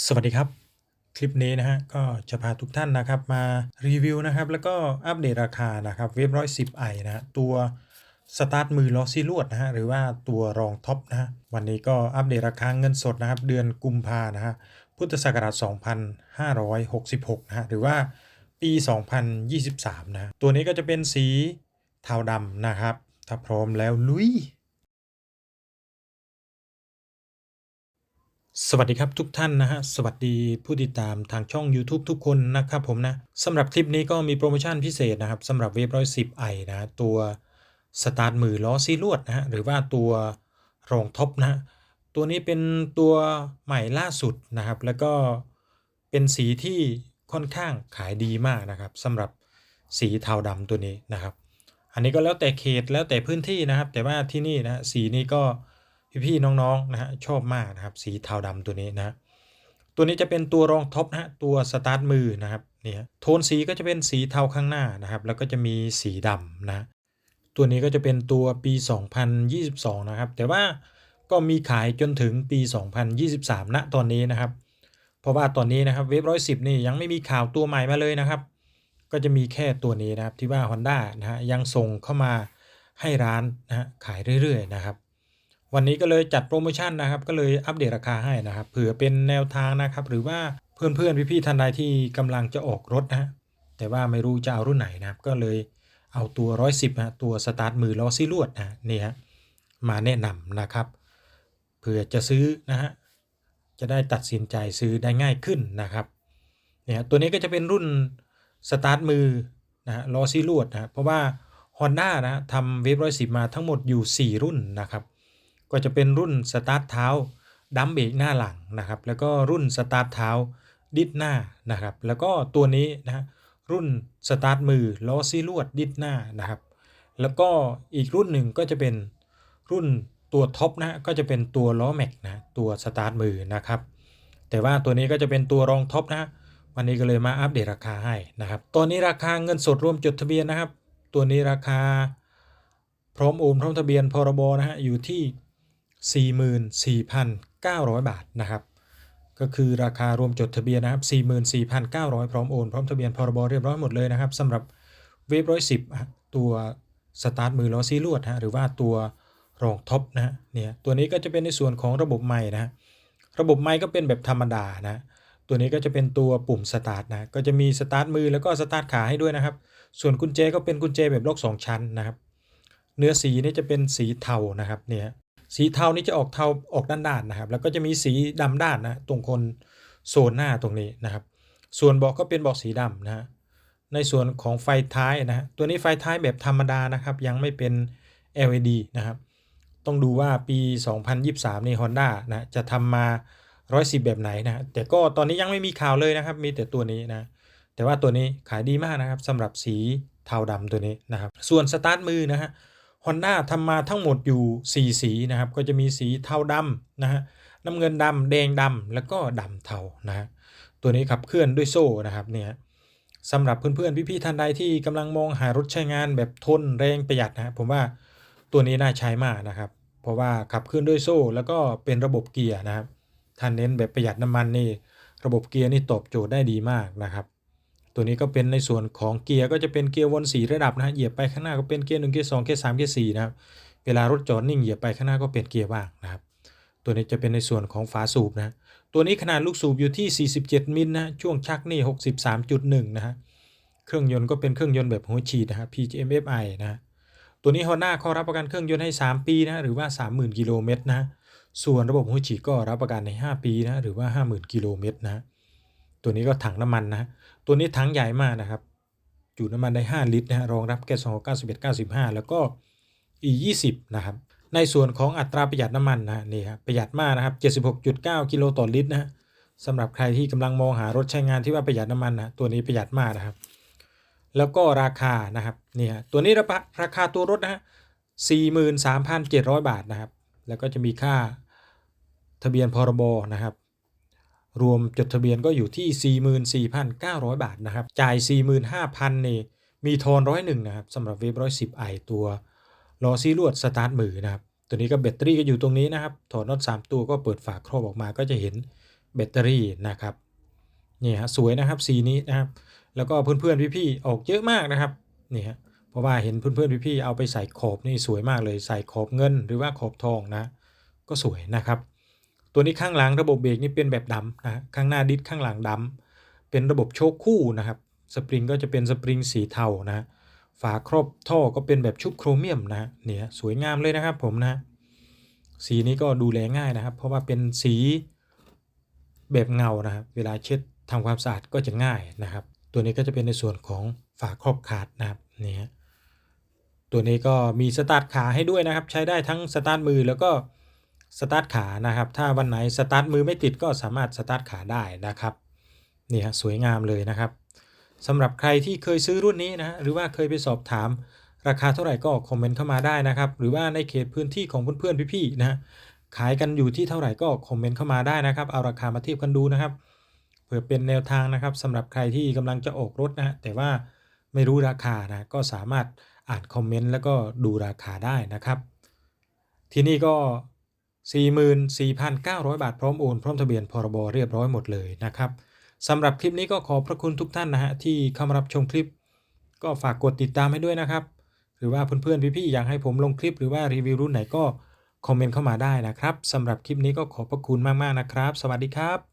สวัสดีครับ คลิปนี้นะฮะก็จะพาทุกท่านนะครับมารีวิวนะครับแล้วก็อัปเดตราคานะครับเว็บร้อยสิบไอนะตัวสตาร์ทมือลอซีลวดนะฮะหรือว่าตัวรองท็อปนะฮะวันนี้ก็อัปเดตราคาเงินสดนะครับเดือนกุมภานะฮะพุทธศักราช 2566 นะฮะหรือว่าปี 2023 นะตัวนี้ก็จะเป็นสีเทาดำนะครับ ถ้าพร้อมแล้วลุย สวัสดีครับทุกท่านนะฮะสวัสดีผู้ติดตามทางช่อง YouTube ทุกคนนะครับผมนะสำหรับคลิปนี้ก็มีโปรโมชั่นพิเศษนะครับสำหรับเว็บร้อยสิบไอนะฮะตัวสตาร์ทมือล้อซีลวดนะฮะหรือว่าตัวรองท็อปนะฮะตัวนี้เป็นตัวใหม่ล่าสุดนะครับ แล้วก็เป็นสีที่ค่อนข้างขายดีมากนะครับสำหรับสีเทาดำตัวนี้นะครับ อันนี้ก็แล้วแต่เขตแล้วแต่พื้นที่นะครับ แต่ว่าที่นี่นะสีนี้ก็ พี่ๆน้องๆนะฮะชอบมากนะครับสีเทาดำตัวนี้นะตัวนี้จะเป็นตัวรองท็อปนะฮะตัวสตาร์ทมือนะครับนี่ฮะโทนสีก็จะเป็นสีเทาข้างหน้านะครับแล้วก็จะมีสีดำนะตัวนี้ก็จะเป็นตัวปี 2022 นะครับ แต่ว่าก็มีขายจนถึงปี 2023ณตอนนี้นะครับ เพราะว่าตอนนี้นะครับเว็บร้อยสิบนี่ยังไม่มีข่าวตัวใหม่มาเลยนะครับ ก็จะมีแค่ตัวนี้นะครับที่ว่า Honda นะฮะยังส่งเข้ามาให้ร้านนะฮะขายเรื่อยๆนะครับ วันนี้ก็เลยจัดโปรโมชั่นนะครับ ก็เลยอัปเดตราคาให้นะครับ เผื่อเป็นแนวทางนะครับ หรือว่าเพื่อนๆพี่ๆท่านใดที่กำลังจะออกรถนะฮะแต่ว่าไม่รู้จะเอารุ่นไหนนะครับ ก็เลยเอาตัว 110นะตัวสตาร์ทมือล้อซี่ลวดนะนี่ฮะมาแนะนำนะครับเผื่อจะซื้อนะฮะจะได้ตัดสินใจซื้อได้ง่ายขึ้นนะครับเนี่ยตัวนี้ก็จะเป็นรุ่นสตาร์ทมือนะฮะล้อซี่ลวดนะเพราะว่า Honda นะทำเวฟร้อยสิมาทั้งหมดอยู่ 4 รุ่นนะครับ ก็จะเป็นรุ่นสตาร์ทเท้าดัมเบรกหน้าหลังนะครับ แล้วก็รุ่นสตาร์ทเท้าดิดหน้านะครับ แล้วก็ตัวนี้นะรุ่นสตาร์ทมือล้อซี่ลวดดิดหน้านะครับ แล้วก็อีกรุ่นหนึ่งก็จะเป็นรุ่นตัวท็อปนะก็จะเป็นตัวล้อแม็กนะตัวสตาร์ทมือนะครับ แต่ว่าตัวนี้ก็จะเป็นตัวรองท็อปนะวันนี้ก็เลยมาอัปเดตราคาให้นะครับตอนนี้ราคาเงินสดรวมจดทะเบียนนะครับ ตัวนี้ราคาพร้อมโอนพร้อมทะเบียนพรบนะฮะอยู่ที่ 44,900 บาทนะครับก็คือราคารวมจดทะเบียนนะครับ 44,900 พร้อมโอน พร้อมทะเบียนพรบเรียบร้อยหมดเลยนะครับสำหรับเวฟร้อยสิบตัวสตาร์ทมือล้อซีลวดฮะหรือว่าตัวรองท็อปนะเนี่ยตัวนี้ก็จะเป็นในส่วนของระบบไม้นะฮะระบบไม้ก็เป็นแบบธรรมดานะตัวนี้ก็จะเป็นตัวปุ่มสตาร์ทนะก็จะมีสตาร์ทมือแล้วก็สตาร์ทขาให้ด้วยนะครับ ส่วนกุญแจก็เป็นกุญแจแบบล็อก2ชั้นนะครับ เนื้อสีนี่จะเป็นสีเทานะครับเนี่ย สีเทานี่จะออกเทาออกด้านๆนนะครับ แล้วก็จะมีสีดำด้านนะตรงคนโซนหน้าตรงนี้นะครับ ส่วนเบาะก็เป็นเบาะสีดำนะฮะในส่วนของไฟท้ายนะฮะตัวนี้ไฟท้ายแบบธรรมดานะครับ ยังไม่เป็น LED นะครับ ต้องดูว่าปี 2023นี่ Honda นะจะทำมา 110 แบบไหนนะแต่ก็ตอนนี้ยังไม่มีข่าวเลยนะครับ มีแต่ตัวนี้นะ แต่ว่าตัวนี้ขายดีมากนะครับสำหรับสีเทาดำตัวนี้นะครับ ส่วนสตาร์ทมือนะฮะ Honda ทำมาทั้งหมดอยู่ 4 สีนะครับ ก็จะมีสีเทาดำนะฮะน้ำเงินดำแดงดำแล้วก็ดำเทานะฮะตัวนี้ขับเคลื่อนด้วยโซ่นะครับเนี่ยสำหรับเพื่อนๆพี่ๆท่านใดที่กำลังมองหารถใช้งานแบบทนแรงประหยัดนะผมว่าตัวนี้น่าใช้มากนะครับ เพราะว่าขับเคลื่อนด้วยโซ่ แล้วก็เป็นระบบเกียร์นะครับท่านเน้นแบบประหยัดน้ำมันนี่ระบบเกียร์นี่ตอบโจทย์ได้ดีมากนะครับ ตัวนี้ก็เป็นในส่วนของเกียร์ก็จะเป็นเกียร์วนสีระดับนะฮะเหยียบไปข้างหน้าก็เป็นเกียร์หนึ่งเกียร์สองเกียร์สามเกียร์สี่นะครับเวลารถจอดนิ่งเหยียบไปข้างหน้าก็เป็นเกียร์ว่างนะครับตัวนี้จะเป็นในส่วนของฝาสูบนะตัวนี้ขนาดลูกสูบอยู่ที่ 47 มิลนะช่วงชักนี่ 63.1 นะฮะเครื่องยนต์ก็เป็นเครื่องยนต์แบบหัวฉีดนะฮะ PGMFI นะตัวนี้ Honda เขารับประกันเครื่องยนต์ให้ 3 ปีนะหรือว่า 30,000 กิโลเมตรนะส่วนระบบหัวฉีดก็รับประกันใน 5 ปีนะหรือว่า 50,000 กิโลเมตรนะตัวนี้ก็ถังน้ำมันนะ ตัวนี้ถังใหญ่มากนะครับ จุน้ำมันได้ 5 ลิตรนะฮะรองรับแก๊ส291 95 แล้วก็ E20 นะครับ ในส่วนของอัตราประหยัดน้ำมันนะนี่ครับประหยัดมากนะครับ 76.9 กิโลต่อลิตรนะสำหรับใครที่กำลังมองหารถใช้งานที่ว่าประหยัดน้ำมันนะตัวนี้ประหยัดมากนะครับ แล้วก็ราคานะครับนี่ฮะตัวนี้ราราคาตัวรถนะฮะ43,700 บาทนะครับ แล้วก็จะมีค่าทะเบียนพรบนะครับ รวมจดทะเบียนก็อยู่ที่ 44,900 บาทนะครับ จ่าย 45,000นี่มีทอนร้อยหนึ่งนะครับสำหรับเวฟร้อยสิบไอตัวล้อซีลวดสตาร์ทมือนะครับ ตัวนี้ก็แบตเตอรี่ก็อยู่ตรงนี้นะครับ ถอดน็อต3ตัวก็เปิดฝาครอบออกมาก็จะเห็นแบตเตอรี่นะครับนี่ฮะสวยนะครับสีนี้นะครับ แล้วก็เพื่อนๆพี่ๆออกเยอะมากนะครับนี่ฮะเพราะว่าเห็นเพื่อนๆพี่ๆเอาไปใส่ขอบนี่สวยมากเลยใส่ขอบเงินหรือว่าขอบทองนะ ก็สวยนะครับ ตัวนี้ข้างหลังระบบเบรกนี่เป็นแบบดำนะข้างหน้าดิสข้างหลังดำเป็นระบบโชคคู่นะครับสปริงก็จะเป็นสปริงสีเทานะฝาครอบท่อก็เป็นแบบชุบโครเมียมนะฮะเนี่ยสวยงามเลยนะครับผมนะสีนี้ก็ดูแลง่ายนะครับ เพราะว่าเป็นสีแบบเงานะครับเวลาเช็ดทำความสะอาดก็จะง่ายนะครับ ตัวนี้ก็จะเป็นในส่วนของฝาครอบขาดนะครับนี่ฮะตัวนี้ก็มีสตาร์ทขาให้ด้วยนะครับ ใช้ได้ทั้งสตาร์ทมือแล้วก็ สตาร์ทขานะครับ ถ้าวันไหนสตาร์ทมือไม่ติดก็สามารถสตาร์ทขาได้นะครับนี่ฮะสวยงามเลยนะครับสำหรับใครที่เคยซื้อรุ่นนี้นะฮะหรือว่าเคยไปสอบถาม ราคาเท่าไหร่ก็คอมเมนต์เข้ามาได้นะครับ หรือว่าในเขตพื้นที่ของเพื่อนๆพี่ๆนะขายกันอยู่ที่เท่าไหร่ก็คอมเมนต์เข้ามาได้นะครับ เอาราคามาเทียบกันดูนะครับเพื่อเป็นแนวทางนะครับสำหรับใครที่กำลังจะออกรถนะแต่ว่าไม่รู้ราคานะก็สามารถอ่านคอมเมนต์แล้วก็ดูราคาได้นะครับ ที่นี่ก็ 44,900 บาทพร้อมโอนพร้อมทะเบียนพรบเรียบร้อยหมดเลยนะครับสำหรับคลิปนี้ก็ขอพระคุณทุกท่านนะฮะที่เข้ามารับชมคลิป ก็ฝากกดติดตามให้ด้วยนะครับ หรือว่าเพื่อนๆพี่ๆอยากให้ผมลงคลิปหรือว่ารีวิวรุ่นไหนก็คอมเมนต์เข้ามาได้นะครับสำหรับคลิปนี้ก็ขอบพระคุณมากๆนะครับ สวัสดีครับ